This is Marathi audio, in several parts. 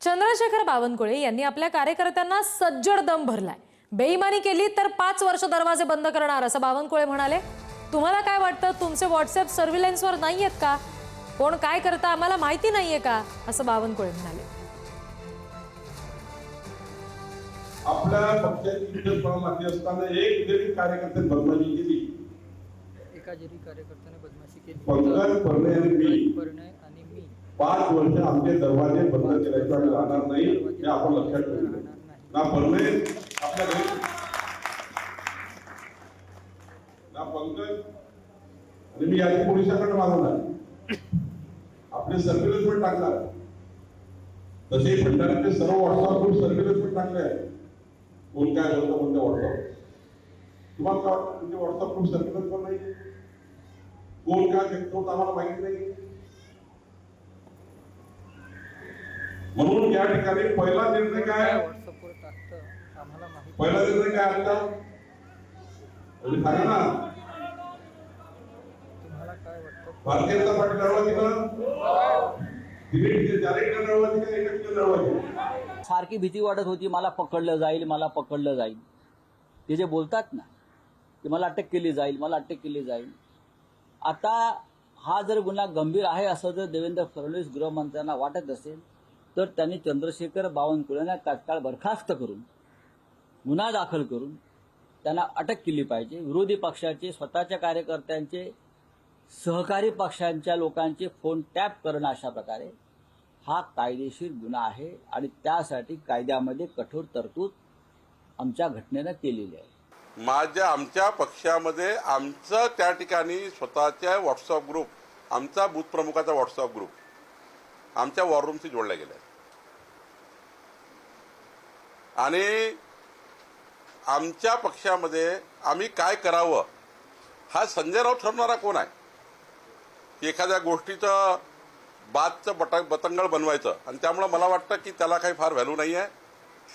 चंद्रशेखर बावनकुळे यांनी आपल्या कार्यकर्त्यांना सज्जड दम भरलाय. बेईमानी केली तर पाच वर्ष दरवाजे बंद करणार असं बावनकुळे म्हणाले. तुम्हाला काय वाटतं? तुमचे व्हॉट्सअप सर्व्हिलन्सवर नाही आहेत का? कोण काय करतं? आम्हाला माहिती नाहीये का? असं बावनकुळे म्हणाले. आपल्या पक्षाची असताना एक जरी बदनामी केली. एका जरी कार्यकर्त्याने बदमाशी केली. आणि मी. पाच वर्ष आमचे दरवाजे बंद केल्याशिवाय राहणार नाही हे आपण लक्षात ठेवलं ना परमेश आपल्या घरी. ना पंकज. आणि मी याची पोलिसांकडे मागवणार आपले सर्व्हिलन्स पण टाकणार. तसे भंडाऱ्याचे सर्व व्हॉट्सअप ग्रुप सर्व्हिलन्स पण टाकले आहे कोण काय बोलतो कोणत्या व्हॉट्सअप तुम्हाला काय वाटतं म्हणजे व्हॉट्सअप ग्रुप सर्व्हिलन्स पण नाही कोण काय करतो आम्हाला माहिती नाही. म्हणून या ठिकाणी पहिला निर्णय काय? व्हॉट्सअपवर टाकतं आम्हाला माहिती पहिला निर्णय काय आता सांगा ना. तुम्हाला काय वाटतं? भारतीय जनता पार्टी लढवायची का सारखी भीती वाटत होती मला पकडलं जाईल मला पकडलं जाईल. ते जे बोलतात ना की मला अटक केली जाईल मला अटक केली जाईल. आता हा जर गुन्हा गंभीर आहे असं जर देवेंद्र फडणवीस गृहमंत्र्यांना वाटत असेल तर त्यांनी चंद्रशेखर बावनकुळेंना तात्काळ बरखास्त करून गुन्हा दाखल करून त्यांना अटक केली पाहिजे. विरोधी पक्षाचे स्वतःच्या कार्यकर्त्यांचे सहकारी पक्षांच्या लोकांचे फोन टॅप करणं अशा प्रकारे हा कायदेशीर गुन्हा आहे आणि त्यासाठी कायद्यामध्ये कठोर तरतूद आमच्या घटनेनं केलेली आहे. माझ्या आमच्या पक्षामध्ये आमचं त्या ठिकाणी स्वतःच्या व्हॉट्सअप ग्रुप आमचा बूथ प्रमुखाचा व्हॉट्सअप ग्रुप आमच्या वॉररूमशी जोडल्या गेल्या आहे आणि आमच्या पक्षामध्ये आम्ही काय करावं? हा संजय राऊत ठरवणारा कोण आहे? एखाद्या गोष्टीचं बादचं बट बतंगळ बनवायचं. आणि त्यामुळं मला वाटतं की त्याला काही फार व्हॅल्यू नाही आहे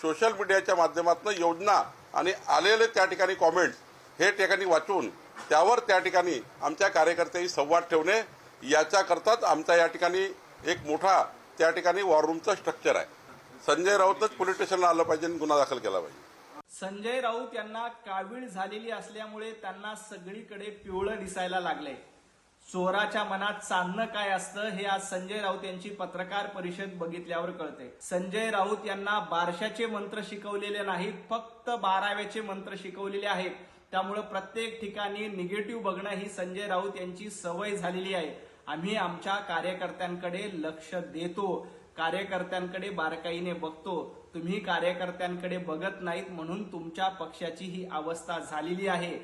सोशल मीडियाच्या माध्यमातून योजना आणि आलेले त्या ठिकाणी कॉमेंट्स हे ठिकाणी वाचून त्यावर त्या ठिकाणी आमच्या कार्यकर्त्यांनी संवाद ठेवणे याच्याकरताच आमचा या ठिकाणी एक मोठा त्या ठिकाणी वॉर रूमचं स्ट्रक्चर आहे. संजय राऊतच पोलीस स्टेशनला आलं पाहिजे आणि गुन्हा दाखल केला पाहिजे. संजय राऊत यांना कावीळ झालेली असल्यामुळे त्यांना सगळीकडे पिवळं दिसायला लागलंय. चोराच्या मनात चांदणं काय असतं हे आज संजय राऊत यांची पत्रकार परिषद बघितल्यावर कळते संजय राऊत यांना बारशाचे मंत्र शिकवलेले नाहीत फक्त बाराव्याचे मंत्र शिकवलेले आहेत. त्यामुळे प्रत्येक ठिकाणी निगेटिव्ह बघणं ही संजय राऊत यांची सवय झालेली आहे. आम्ही आमच्या कार्यकर्त्यांकडे लक्ष देतो. कार्यकर्त्यांकडे बारकाईने बघतो. तुम्ही कार्यकर्त्यांकडे बघत नाहीत म्हणून तुमच्या पक्षाची ही अवस्था झालेली आहे.